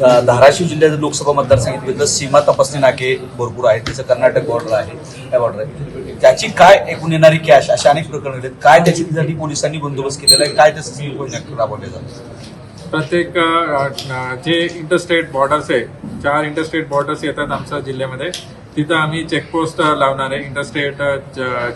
धाराशिव जिल्ह्याचं लोकसभा मतदारसंघात सीमा तपासणी नाके भरपूर आहेत त्याचं कर्नाटक बॉर्डर आहे त्या बॉर्डर आहे त्याची काय एकूण येणारी कॅश अशा अनेक प्रकरण आहेत. काय त्याच्यासाठी पोलिसांनी बंदोबस्त केलेला आहे? काय त्याचं योजना राबवले जातं प्रत्येक जे इंटरस्टेट बॉर्डर्स आहे चार इंटरस्टेट बॉर्डर्स येतात आमच्या जिल्ह्यामध्ये. तिथं आम्ही चेकपोस्ट लावणार आहे इंटरस्टेट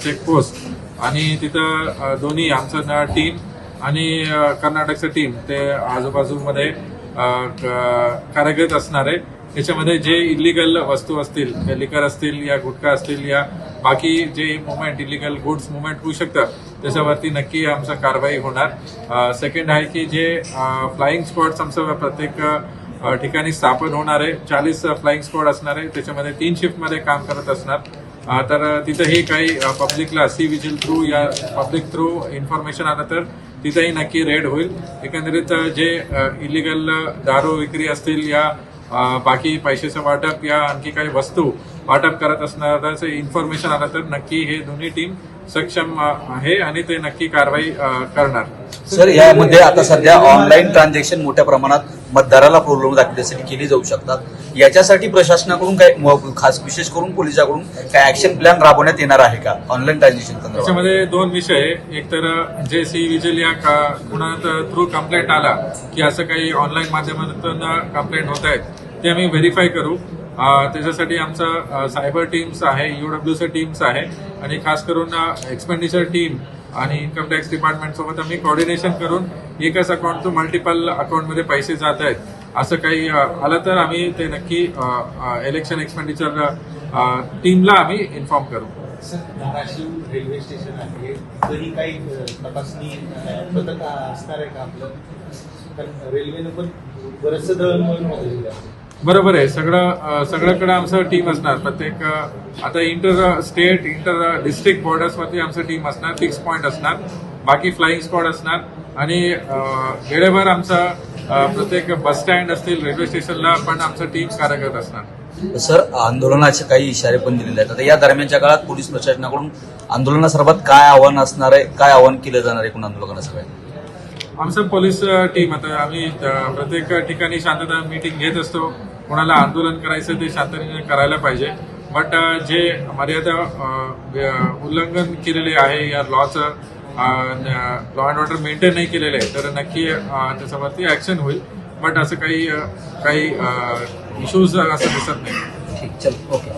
चेकपोस्ट आणि तिथं दोन्ही आमचं टीम आणि कर्नाटकचं टीम ते आजूबाजूमध्ये कार्यरत असणार आहे. त्याच्यामध्ये जे इलिगल वस्तू असतील लिकर असतील या गुटखा असतील या बाकी जे मुवमेंट इलिगल गुड्स मुवमेंट होऊ शकतं त्याच्यावरती नक्की आमचा कारवाई होणार. सेकंड आहे की जे फ्लाइंग स्क्वॉड्स आमचं प्रत्येक ठिकाणी स्थापन होणार आहे. चाळीस फ्लाइंग स्क्वॉड असणार आहे. त्याच्यामध्ये तीन शिफ्टमध्ये काम करत असणार. तर तिथंही काही पब्लिकला सी विजिल थ्रू या पब्लिक थ्रू इन्फॉर्मेशन आलं तर तिथंही नक्की रेड होईल. एकंदरीत जे इलिगल दारू विक्री असतील या बाकी पैशाचं वाटप या आणखी काही वस्तू वाटप करत असणाऱ्याचं इन्फॉर्मेशन आलं तर नक्की हे दोन्ही टीम सक्षम आहे आणि ते नक्की कारवाई करणार. सर यामध्ये आता सध्या ऑनलाईन ट्रान्झॅक्शन मोठ्या प्रमाणात मतदाराला प्रॉब्लेम दाखवण्यासाठी केली जाऊ शकतात. याच्यासाठी प्रशासनाकडून काय खास विशेष करून पोलिसाकडून काय ऍक्शन प्लॅन राबवण्यात येणार आहे का? ऑनलाईन ट्रान्झॅक्शन त्याच्यामध्ये दोन विषय एक तर जे सी विजल या कुणा थ्रू कंप्लेंट आला की असं काही ऑनलाईन माध्यमातून कंप्लेंट होत आहेत ते आम्ही व्हेरीफाय करू. त्याच्यासाठी आमचं सायबर टीम्स आहे युडब्ल्यूचं टीम्स आहे. आणि खास करून एक्सपेंडिचर टीम आणि इन्कम टॅक्स डिपार्टमेंट सोबत आम्ही कॉर्डिनेशन करून एकच अकाउंट टू मल्टिपल अकाउंटमध्ये पैसे जात आहेत. असं काही आलं तर आम्ही ते नक्की इलेक्शन एक्सपेंडिचर टीमला आम्ही इन्फॉर्म करू. धाराशिव रेल्वे स्टेशन आहे. तरी काही तपासणी पथक असणार आहे का आपलं? कारण रेल्वेनं पण बरंचसं दळणवळण होतं बरोबर आहे. सगळं सगळ्याकडे आमचं टीम असणार. प्रत्येक आता इंटर स्टेट इंटर डिस्ट्रिक्ट बॉर्डर्सवरती आमचं टीम असणार. फिक्स पॉईंट असणार. बाकी फ्लाईंग स्क्वॉड असणार. आणि वेळेवर आमचं प्रत्येक बस स्टँड असतील रेल्वे स्टेशनला पण आमचं टीम कार्यरत असणार. सर आंदोलनाचे काही इशारे पण दिलेले आहेत. आता या दरम्यानच्या काळात पोलीस प्रशासनाकडून आंदोलनासर्वात काय आव्हान असणार आहे? काय आव्हान केलं जाणार आहे एकूण आंदोलकांना सगळ्यांना? आमचं पोलीस टीम आता आम्ही प्रत्येक ठिकाणी शांतता मीटिंग घेत असतो. कोणाला आंदोलन करायचं ते शांततेने करायला पाहिजे. बट जे मर्यादा उल्लंघन केलेले आहे या लॉचं लॉ अँड ऑर्डर मेंटेन नाही केलेलं आहे तर नक्की त्याच्यावरती ऍक्शन होईल. बट असं काही काही इश्यूज असं दिसत नाही. ठीक चल ओके.